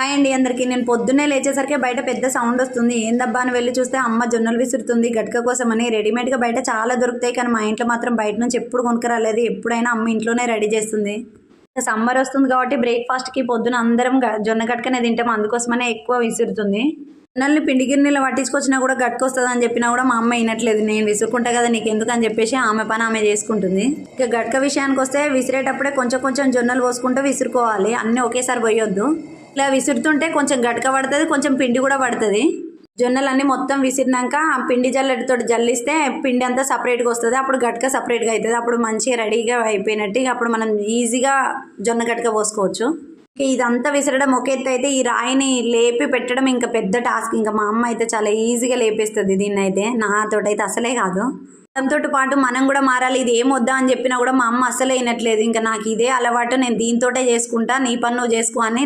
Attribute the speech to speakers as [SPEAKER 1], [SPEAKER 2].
[SPEAKER 1] Hi అండి అందరికీ. నేను పొద్దున్నే లేచేసరికి బయట పెద్ద సౌండ్ వస్తుంది. ఏందబ్బా అని వెళ్ళి చూస్తే అమ్మ జొన్నలు విసురుతుంది. గట్క కోసం అని రెడీమేడ్గా బయట చాలా దొరుకుతాయి కానీ మా ఇంట్లో మాత్రం బయట నుంచి ఎప్పుడు కొనుక్కరాలేదు. ఎప్పుడైనా అమ్మ ఇంట్లోనే రెడీ చేస్తుంది. సమ్మర్ వస్తుంది కాబట్టి బ్రేక్ఫాస్ట్కి పొద్దున అందరం గ- జొన్న గట్కనే తింటాం. అందుకోసమనే ఎక్కువ విసురుతుంది. జొన్నల్ని పిండి గిన్నెలు పట్టించుకొచ్చినా కూడా గట్టుకొస్తుంది అని చెప్పినా కూడా మా అమ్మ వినట్లేదు. నేను విసురుకుంటా కదా నీకు ఎందుకు అని చెప్పేసి ఆమె పని ఆమె చేసుకుంటుంది. ఇక గట్క విషయానికి వస్తే విసిరేటప్పుడే కొంచెం కొంచెం జొన్నలు పోసుకుంటూ విసురుకోవాలి. అన్నీ ఒకేసారి పోయొద్దు. ఇలా విసురుతుంటే కొంచెం గడక పడుతుంది కొంచెం పిండి కూడా పడుతుంది. జొన్నలన్నీ మొత్తం విసిరినాక ఆ పిండి జల్లెడతో జల్లిస్తే పిండి అంతా సపరేట్గా వస్తుంది. అప్పుడు గట్క సపరేట్గా అవుతుంది అప్పుడు మంచిగా రెడీగా అయిపోయినట్టు ఇక అప్పుడు మనం ఈజీగా జొన్న గట్క పోసుకోవచ్చు. ఇదంతా విసరడం ఒక ఎత్తు అయితే ఈ రాయిని లేపి పెట్టడం ఇంకా పెద్ద టాస్క్ ఇంకా మా అమ్మ అయితే చాలా ఈజీగా లేపేస్తుంది దీన్ని అయితే నాతోటైతే అసలే కాదు. దాంతో పాటు మనం కూడా మారాలి. ఇది ఏం వద్దా అని చెప్పినా కూడా మా అమ్మ అసలే వినట్లేదు. ఇంకా నాకు ఇదే అలవాటు. నేను దీంతోటే చేసుకుంటా. నీ పని నువ్వు చేసుకో అని